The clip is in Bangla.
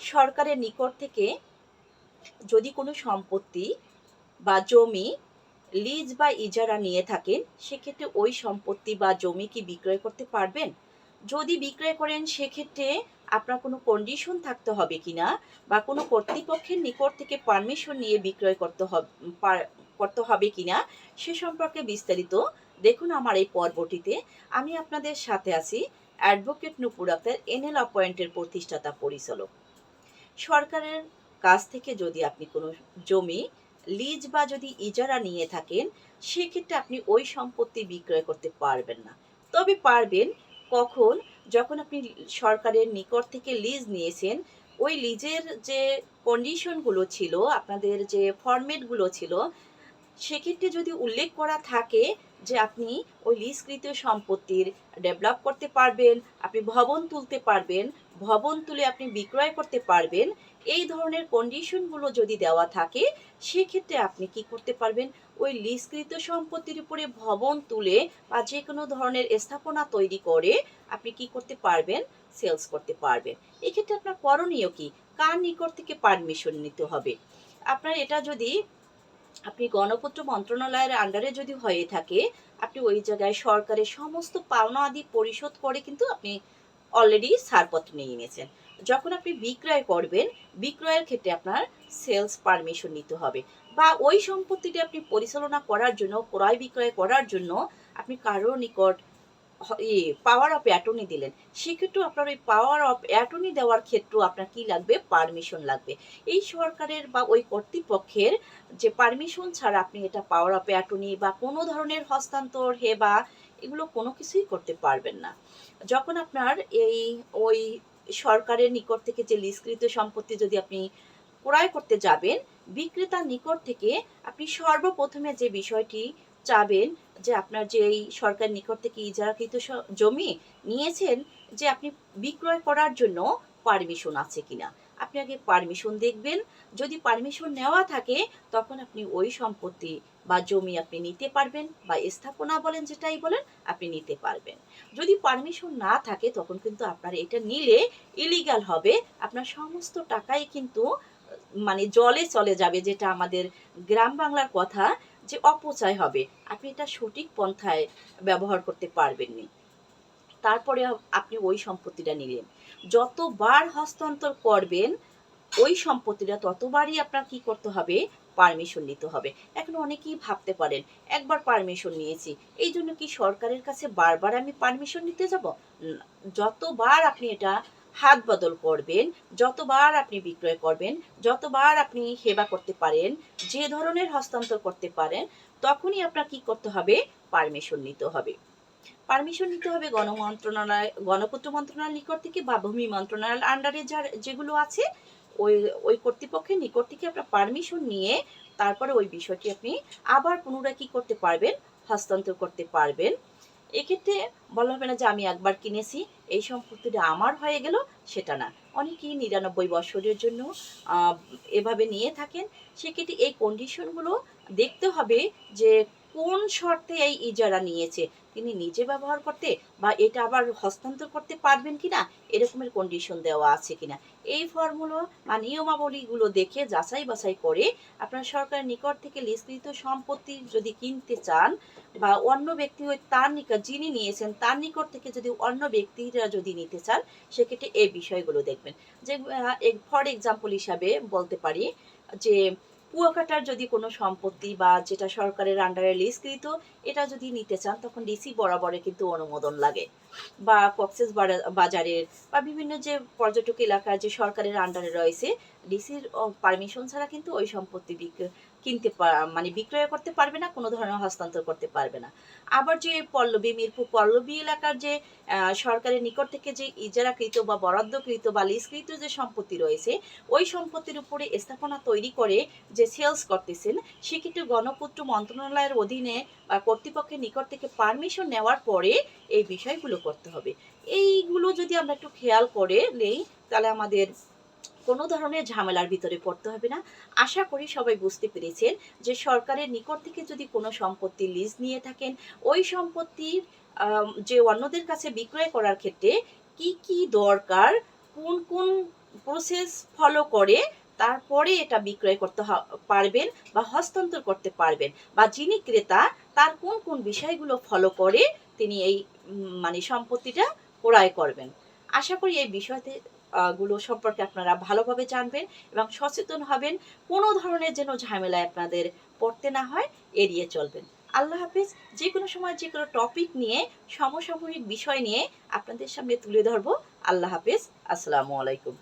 সরকারের নিকট থেকে যদি কোনো সম্পত্তি বা জমি লিজ বা ইজারা নিয়ে থাকেন, সেক্ষেত্রে ওই সম্পত্তি বা জমি কি বিক্রয় করতে পারবেন? যদি বিক্রয় করেন, সেক্ষেত্রে আপনার কোনো কন্ডিশন থাকতে হবে কিনা বা কোনো কর্তৃপক্ষের নিকট থেকে পারমিশন নিয়ে বিক্রয় করতে হবে করতে হবে কিনা সে সম্পর্কে বিস্তারিত দেখুন আমার এই পর্বটিতে। আমি আপনাদের সাথে আছি অ্যাডভোকেট নুপুর আক্তার, এনএল অপয়েন্টের প্রতিষ্ঠাতা পরিচালক। সরকারের কাছ থেকে যদি আপনি কোনো জমি, লিজ বা যদি ইজারা নিয়ে থাকেন, সেক্ষেত্রে আপনি ওই সম্পত্তি বিক্রয় করতে পারবেন না। তবে পারবেন কখন? যখন আপনি সরকারের নিকট থেকে লিজ নিয়েছেন, ওই লিজের যে কন্ডিশনগুলো ছিল, আপনাদের যে ফরম্যাটগুলো ছিল সেক্ষেত্রে যদি উল্লেখ করা থাকে যে আপনি ওই লিজকৃত সম্পত্তির ডেভেলপ করতে পারবেন, আপনি ভবন তুলতে পারবেন, ভবন তুলে আপনি বিক্রয় করতে পারবেন, এই ধরনের কন্ডিশনগুলো যদি দেওয়া থাকে, সেক্ষেত্রে আপনি কি করতে পারবেন? ওই লিজকৃত সম্পত্তির উপরে ভবন তুলে বা যে কোনো ধরনের স্থাপনা তৈরি করে আপনি কি করতে পারবেন? সেলস করতে পারবেন। এক্ষেত্রে আপনার করণীয় কি? কার নিকট থেকে পারমিশন নিতে হবে? আপনার এটা যদি আপনি গণপত্র মন্ত্রণালয়ের আন্ডারে যদি হয়ে থাকে, আপনি ওই জায়গায় সরকারের সমস্ত পাওনা আদি পরিশোধ করে কিন্তু আপনি অলরেডি ছাড়পত্র নিয়ে নিয়েছেন। যখন আপনি বিক্রয় করবেন, বিক্রয়ের ক্ষেত্রে আপনার সেলস পারমিশন নিতে হবে। বা ওই সম্পত্তিটি আপনি পরিচালনা করার জন্য, ক্রয় বিক্রয় করার জন্য আপনি কারোর নিকট পাওয়ার অফ অ্যাটর্নি দিলেন, সেক্ষেত্রেও আপনার ওই পাওয়ার অফ অ্যাটর্নি দেওয়ার ক্ষেত্রেও আপনার কি লাগবে? পারমিশন লাগবে। এই সরকারের বা ওই কর্তৃপক্ষের যে পারমিশন ছাড়া আপনি এটা পাওয়ার অফ অ্যাটর্নি বা কোনো ধরনের হস্তান্তর, হে বা, এগুলো কোনো কিছুই করতে পারবেন না। যখন আপনার এই ওই সরকারের নিকট থেকে যে লিস্কৃত সম্পত্তি যদি আপনি ক্রয় করতে যাবেন, বিক্রেতার নিকট থেকে আপনি সর্বপ্রথমে যে বিষয়টি চাবেন যে আপনার যে এই সরকার নিকট থেকে ইজারাকৃত জমি নিয়েছেন যে আপনি বিক্রয় করার জন্য পারমিশন আছে কিনা। আপনি আগে পারমিশন দেখবেন। যদি পারমিশন নেওয়া থাকে, তখন আপনি ওই সম্পত্তি বা জমি আপনি নিতে পারবেন বা স্থাপনা বলেন, যেটাই বলেন, আপনি নিতে পারবেন। যদি পারমিশন না থাকে, তখন কিন্তু আপনার এটা নিলে ইলিগাল হবে। আপনার সমস্ত টাকাই কিন্তু মানে জলে চলে যাবে, যেটা আমাদের গ্রাম বাংলার কথা। যে অপচয় হবে। আপনি এটা সঠিক পন্থায় ব্যবহার করতে পারবেননি। তারপরে আপনি ওই সম্পত্তিটা নিলেন। যতবার হস্তান্তর করবেন, ওই সম্পত্তিটা ততবারই আপনার কি করতে হবে? পারমিশন নিতে হবে। এখন অনেকেই ভাবতে পারেন, একবার পারমিশন নিয়েছি এই জন্য কি সরকারের কাছে বারবার আমি পারমিশন নিতে যাব? যতবার আপনি এটা হাত বদল করবেন, যতবার আপনি বিক্রয় করবেন, যতবার আপনি সেবা করতে পারেন, যে ধরনের হস্তান্তর করতে পারেন, তখনই আপনার কি করতে হবে? পারমিশন নিতে হবে। পারমিশন নিতে হবে গণমন্ত্রণালয়, গণপূর্ত মন্ত্রণালয়ের নিকট থেকে বা ভূমি মন্ত্রণালয়ের আন্ডারে যার যেগুলো আছে, ওই ওই কর্তৃপক্ষের নিকট থেকে আপনার পারমিশন নিয়ে তারপরে ওই বিষয়টি আপনি আবার পুনরায় কি করতে পারবেন? হস্তান্তর করতে পারবেন। এক্ষেত্রে বলা হবে না যে আমি একবার কিনেছি, এই সম্পত্তিটা আমার হয়ে গেল, সেটা না। অনেকেই নিরানব্বই বছরের জন্য এভাবে নিয়ে থাকেন। সেক্ষেত্রে এই কন্ডিশনগুলো দেখতে হবে যে কোন শর্তে এই ইজারা নিয়েছে। তিনি নিজে ব্যবহার করতে বা এটা আবার হস্তান্তর করতে পারবেন কিনা, এরকমের কন্ডিশন দেওয়া আছে কিনা, এই ফর্মুলো বা নিয়মাবলীগুলো দেখে যাচাই বাছাই করে আপনার সরকারের নিকট থেকে লিস্কৃত সম্পত্তি যদি কিনতে চান বা অন্য ব্যক্তি হয়ে তার নিকট, যিনি নিয়েছেন তার নিকট থেকে যদি অন্য ব্যক্তিরা যদি নিতে চান, সেক্ষেত্রে এই বিষয়গুলো দেখবেন। যে ফর এক্সাম্পল হিসাবে বলতে পারি যে কুয়াকাটার যদি কোনো সম্পত্তি বা যেটা সরকারের আন্ডারে লিস্টকৃত এটা যদি নিতে চান, তখন ডিসি বরাবরে কিন্তু অনুমোদন লাগে। বা কক্সেস বাজারের বা বিভিন্ন যে পর্যটক এলাকা যে সরকারের আন্ডারে রয়েছে ডিসির পারমিশন ছাড়া কিন্তু ওই সম্পত্তি কিনতে মানে বিক্রয় করতে পারবে না, কোনো ধরনের হস্তান্তর করতে পারবে না। আবার যে পল্লবী, মিরপুর পল্লবী এলাকার যে সরকারের নিকট থেকে যে ইজারাকৃত বা বরাদ্দকৃত বা লিজকৃত যে সম্পত্তি রয়েছে, ওই সম্পত্তির উপরে স্থাপনা তৈরি করে যে সেলস করতেছেন সেক্ষেত্রে গণপূর্ত মন্ত্রণালয়ের অধীনে বা কর্তৃপক্ষের নিকট থেকে পারমিশন নেওয়ার পরে এই বিষয়গুলো করতে হবে। এইগুলো যদি আমরা একটু খেয়াল করে নেই, তাহলে আমাদের কোনো ধরনের ঝামেলার ভিতরে পড়তে হবে না। আশা করি সবাই বুঝতে পেরেছেন যে সরকারের নিকট থেকে যদি কোনো সম্পত্তি লিজ নিয়ে থাকেন, ওই সম্পত্তির যে অন্যদের কাছে বিক্রয় করার ক্ষেত্রে কি কি দরকার, কোন কোন প্রসেস ফলো করে তারপরে এটা বিক্রয় করতে পারবেন বা হস্তান্তর করতে পারবেন। বা যিনি ক্রেতা, তার কোন কোন বিষয়গুলো ফলো করে তিনি এই মানে সম্পত্তিটা ক্রয় করবেন। আশা করি এই বিষয়তে গুলো সম্পর্কে আপনারা ভালোভাবে জানবেন এবং সচেতন হবেন। কোনো ধরনের যেন ঝামেলায় আপনাদের পড়তে না হয়, এড়িয়ে চলবেন। আল্লাহ হাফিজ যে কোনো সময় যে কোনো টপিক নিয়ে, সমসাময়িক বিষয় নিয়ে আপনাদের সামনে তুলে ধরবো। আল্লাহ হাফিজ, আসসালামু আলাইকুম।